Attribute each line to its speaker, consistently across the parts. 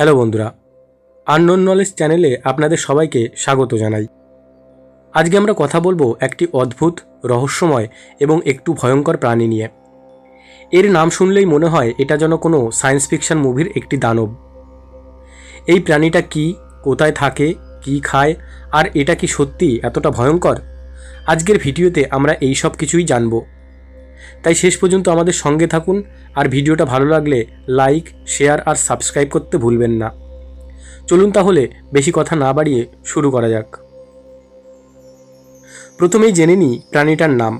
Speaker 1: Hello বন্ধুরা unknown knowledge চ্যানেলে আপনাদের সবাইকে স্বাগত জানাই। আজকে আমরা কথা বলব একটি অদ্ভুত, রহস্যময় এবং একটু ভয়ঙ্কর প্রাণী নিয়ে। এর নাম শুনলেই মনে হয় এটা যেন কোনো সায়েন্স ফিকশন মুভির একটি দানব। এই প্রাণীটা কি, কোথায় থাকে, কি খায়, আর এটা কি সত্যি এতটা ভয়ঙ্কর? আজকের ভিডিওতে আমরা এই সব কিছুই জানব। তাই শেষ পর্যন্ত আমাদের সঙ্গে থাকুন আর ভিডিওটা ভালো লাগলে লাইক, শেয়ার আর সাবস্ক্রাইব করতে ভুলবেন না। চলুন তাহলে বেশি কথা না বাড়িয়ে শুরু করা যাক। প্রথমেই জেনে নিই প্রাণীটার নাম।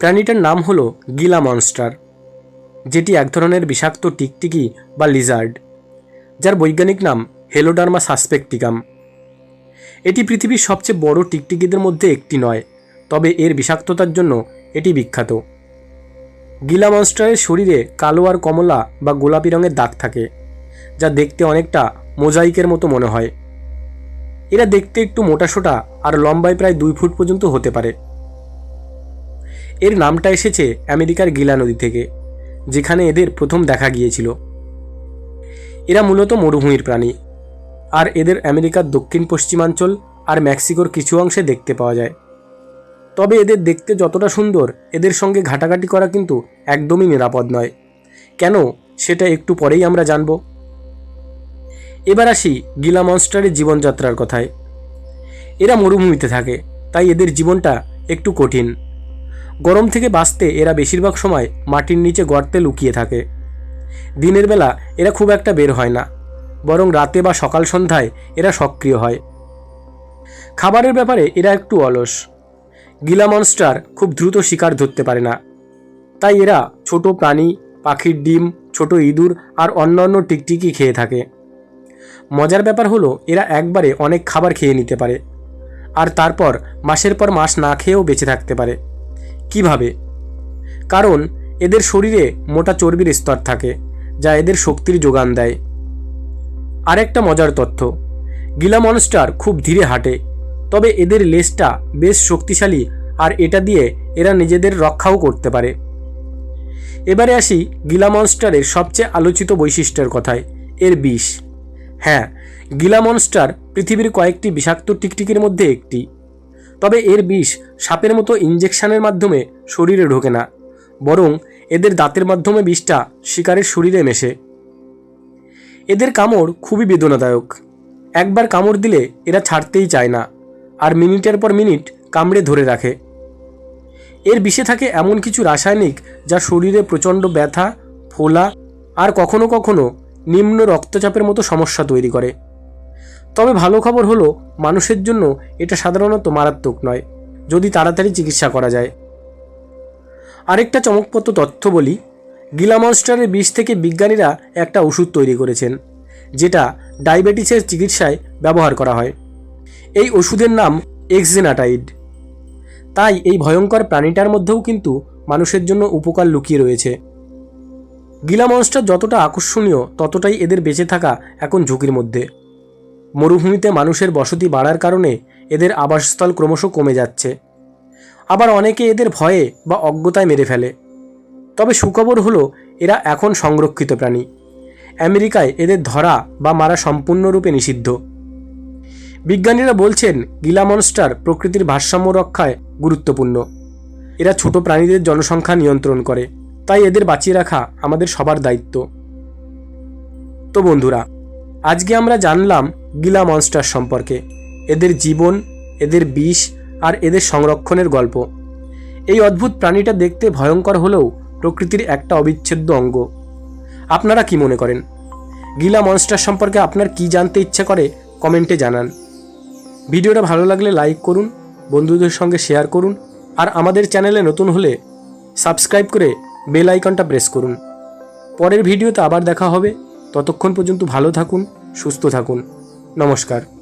Speaker 1: প্রাণীটার নাম হলো গিলা মনস্টার, যেটি এক ধরনের বিষাক্ত টিকটিকি বা লিজার্ড যার বৈজ্ঞানিক নাম হেলোডার্মা সাসপেকটিকাম এটি পৃথিবীর সবচেয়ে বড় টিকটিকিদের মধ্যে একটি নয়, তবে এর বিষাক্ততার জন্য এটি বিখ্যাত। গিলা মনস্টারের শরীরে কালো আর কমলা বা গোলাপি রঙের দাগ থাকে, যা দেখতে অনেকটা মোজাইকের মতো মনে হয়। এরা দেখতে একটু মোটাসোটা আর লম্বায় প্রায় দুই ফুট পর্যন্ত হতে পারে। এর নামটা এসেছে আমেরিকার গিলা নদী থেকে, যেখানে এদের প্রথম দেখা গিয়েছিল। এরা মূলত মরুভূমির প্রাণী, আর এদের আমেরিকার দক্ষিণ পশ্চিমাঞ্চল আর মেক্সিকোর কিছু অংশে দেখতে পাওয়া যায়। তবে এদের দেখতে যতটা সুন্দর, এদের সঙ্গে ঘাটাঘাটি করা কিন্তু একদমই নিরাপদ নয়। কেন? সেটা একটু পরেই আমরা জানব। এবার আসি গিলা মনস্টারের জীবনযাত্রার কথায়। এরা মরুভূমিতে থাকে, তাই এদের জীবনটা একটু কঠিন। গরম থেকে বাঁচতে এরা বেশিরভাগ সময় মাটির নিচে গর্তে লুকিয়ে থাকে। দিনের বেলা এরা খুব একটা বের হয় না, বরং রাতে বা সকাল সন্ধ্যায় এরা সক্রিয় হয়। খাবারের ব্যাপারে এরা একটু অলস গিলা মনস্টার খুব দ্রুত শিকার ধরতে পারে না। তাই এরা ছোট প্রাণী, পাখির ডিম, ছোট ইঁদুর আর অন্যান্য টিকটিকি খেয়ে থাকে। মজার ব্যাপার হলো, এরা একবারে অনেক খাবার খেয়ে নিতে পারে। আর তারপর মাসের পর মাস না খেয়েও বেঁচে থাকতে পারে। কীভাবে? কারণ এদের শরীরে মোটা চর্বির স্তর থাকে, যা এদের শক্তির যোগান দেয়। আরেকটা মজার তথ্য, গিলা মনস্টার খুব ধীরে হাঁটে তবে এদের লেজটা বেশ শক্তিশালী আর এটা দিয়ে এরা নিজেদের রক্ষাও করতে পারে। এবারে আসি গিলা মনস্টারের সবচেয়ে আলোচিত বৈশিষ্ট্যের কথায়, এর বিষ। হ্যাঁ গিলা মনস্টার পৃথিবীর কয়েকটি বিষাক্ত টিকটিকির মধ্যে একটি। তবে এর বিষ সাপের মতো ইঞ্জেকশনের মাধ্যমে শরীরে ঢোকে না, বরং এদের দাঁতের মাধ্যমে বিষটা শিকারের শরীরে মেশে। এদের কামড় খুবই বেদনাদায়ক। একবার কামড় দিলে এরা ছাড়তেই চায় না। আর মিনিটের পর মিনিট কামড়ে ধরে রাখে। এর বিষে থাকে এমন কিছু রাসায়নিক যা শরীরে প্রচণ্ড ব্যথা, ফোলা আর কখনো কখনো নিম্ন রক্তচাপের মতো সমস্যা তৈরি করে। তবে ভালো খবর হলো, মানুষের জন্য এটা সাধারণত মারাত্মক নয়, যদি তাড়াতাড়ি চিকিৎসা করা যায়। আরেকটা চমকপ্রদ তথ্য বলি, গিলা মনস্টারের বিষ থেকে বিজ্ঞানীরা একটা ওষুধ তৈরি করেছেন, যেটা ডায়াবেটিসের চিকিৎসায় ব্যবহার করা হয়। এই ওষুধের নাম এক্সেনাটাইড। তাই এই ভয়ঙ্কর প্রাণীটার মধ্যেও কিন্তু মানুষের জন্য উপকার লুকিয়ে রয়েছে। গিলা মনস্টার যতটা আকর্ষণীয়, ততটাই এদের বেঁচে থাকা এখন ঝুঁকির মধ্যে। মরুভূমিতে মানুষের বসতি বাড়ার কারণে এদের আবাসস্থল ক্রমশ কমে যাচ্ছে। আবার অনেকে এদের ভয়ে বা অজ্ঞতায় মেরে ফেলে। তবে সুখবর হলো, এরা এখন সংরক্ষিত প্রাণী। আমেরিকায় এদের ধরা বা মারা সম্পূর্ণরূপে নিষিদ্ধ। বিজ্ঞানীরা বলছেন, গিলা মনস্টার প্রকৃতির ভারসাম্য রক্ষায় গুরুত্বপূর্ণ। এরা ছোট প্রাণীদের জনসংখ্যা নিয়ন্ত্রণ করে। তাই এদের বাঁচিয়ে রাখা আমাদের সবার দায়িত্ব। তো বন্ধুরা, আজকে আমরা জানলাম গিলা মনস্টার সম্পর্কে, এদের জীবন, এদের বিষ আর এদের সংরক্ষণের গল্প। এই অদ্ভুত প্রাণীটা দেখতে ভয়ঙ্কর হলেও প্রকৃতির একটা অবিচ্ছেদ্য অঙ্গ। আপনারা কি মনে করেন? গিলা মনস্টার সম্পর্কে আপনার কি জানতে ইচ্ছে করে, কমেন্টে জানান। ভিডিওটা ভালো লাগলে লাইক করুন, বন্ধুদের সঙ্গে শেয়ার করুন, আর আমাদের চ্যানেলে নতুন হলে সাবস্ক্রাইব করে বেল আইকনটা প্রেস করুন। পরের ভিডিওতে আবার দেখা হবে। ততক্ষণ পর্যন্ত ভালো থাকুন, সুস্থ থাকুন। নমস্কার।